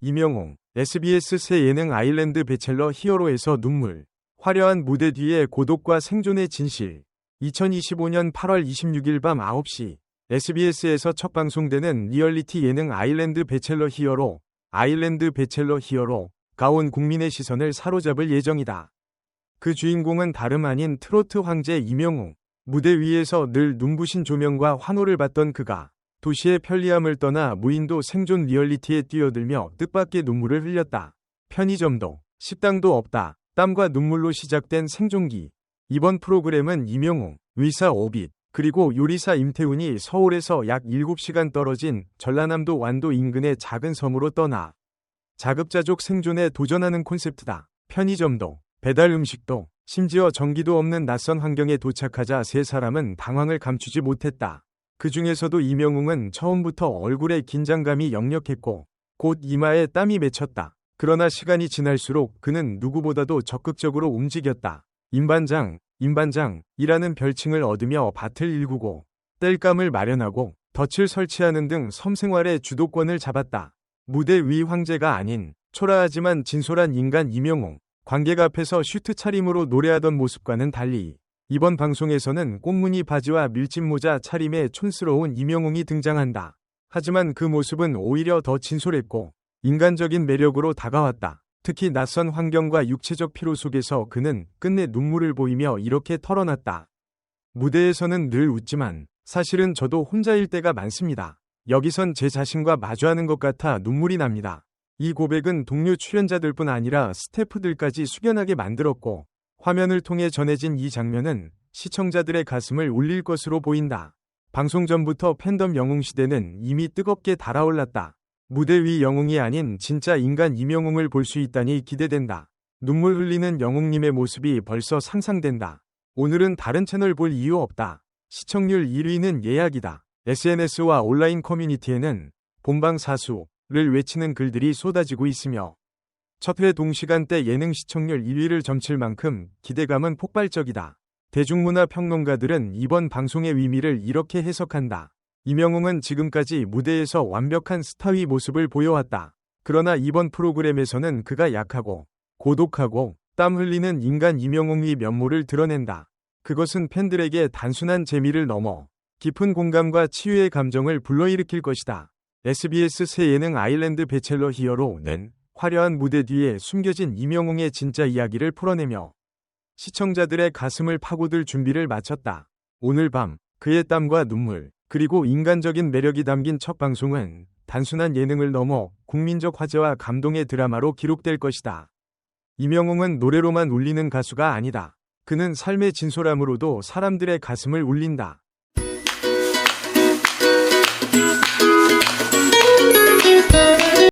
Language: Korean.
이명웅, SBS 새 예능 아일랜드 배첼러 히어로에서 눈물, 화려한 무대 뒤의 고독과 생존의 진실. 2025년 8월 26일 밤 9시 SBS에서 첫 방송되는 리얼리티 예능 아일랜드 배첼러 히어로, 아일랜드 배첼러 히어로, 가온 국민의 시선을 사로잡을 예정이다. 그 주인공은 다름 아닌 트로트 황제 이명웅. 무대 위에서 늘 눈부신 조명과 환호를 받던 그가 도시의 편리함을 떠나 무인도 생존 리얼리티에 뛰어들며 뜻밖의 눈물을 흘렸다. 편의점도, 식당도 없다. 땀과 눈물로 시작된 생존기. 이번 프로그램은 이명웅, 의사 오빛, 그리고 요리사 임태훈이 서울에서 약 7시간 떨어진 전라남도 완도 인근의 작은 섬으로 떠나 자급자족 생존에 도전하는 콘셉트다. 편의점도, 배달 음식도, 심지어 전기도 없는 낯선 환경에 도착하자 세 사람은 당황을 감추지 못했다. 그 중에서도 이명웅은 처음부터 얼굴에 긴장감이 역력했고 곧 이마에 땀이 맺혔다. 그러나 시간이 지날수록 그는 누구보다도 적극적으로 움직였다. 임반장, 임반장이라는 별칭을 얻으며 밭을 일구고 땔감을 마련하고 덫을 설치하는 등 섬생활의 주도권을 잡았다. 무대 위 황제가 아닌 초라하지만 진솔한 인간 이명웅. 관객 앞에서 슈트 차림으로 노래하던 모습과는 달리 이번 방송에서는 꽃무늬 바지와 밀짚 모자 차림의 촌스러운 이명웅이 등장한다. 하지만 그 모습은 오히려 더 진솔했고 인간적인 매력으로 다가왔다. 특히 낯선 환경과 육체적 피로 속에서 그는 끝내 눈물을 보이며 이렇게 털어놨다. 무대에서는 늘 웃지만 사실은 저도 혼자일 때가 많습니다. 여기선 제 자신과 마주하는 것 같아 눈물이 납니다. 이 고백은 동료 출연자들뿐 아니라 스태프들까지 숙연하게 만들었고 화면을 통해 전해진 이 장면은 시청자들의 가슴을 울릴 것으로 보인다. 방송 전부터 팬덤 영웅 시대는 이미 뜨겁게 달아올랐다. 무대 위 영웅이 아닌 진짜 인간 이명웅을 볼 수 있다니 기대된다. 눈물 흘리는 영웅님의 모습이 벌써 상상된다. 오늘은 다른 채널 볼 이유 없다. 시청률 1위는 예약이다. SNS와 온라인 커뮤니티에는 본방 사수 를 외치는 글들이 쏟아지고 있으며 첫회 동시간대 예능 시청률 1위를 점칠 만큼 기대감은 폭발적이다. 대중문화 평론가들은 이번 방송의 의미를 이렇게 해석한다. 이명웅은 지금까지 무대에서 완벽한 스타위 모습을 보여왔다. 그러나 이번 프로그램에서는 그가 약하고 고독하고 땀 흘리는 인간 이명웅의 면모를 드러낸다. 그것은 팬들에게 단순한 재미를 넘어 깊은 공감과 치유의 감정을 불러일으킬 것이다. SBS 새 예능 아일랜드 배첼러 히어로는 화려한 무대 뒤에 숨겨진 이명웅의 진짜 이야기를 풀어내며 시청자들의 가슴을 파고들 준비를 마쳤다. 오늘 밤 그의 땀과 눈물 그리고 인간적인 매력이 담긴 첫 방송은 단순한 예능을 넘어 국민적 화제와 감동의 드라마로 기록될 것이다. 이명웅은 노래로만 울리는 가수가 아니다. 그는 삶의 진솔함으로도 사람들의 가슴을 울린다.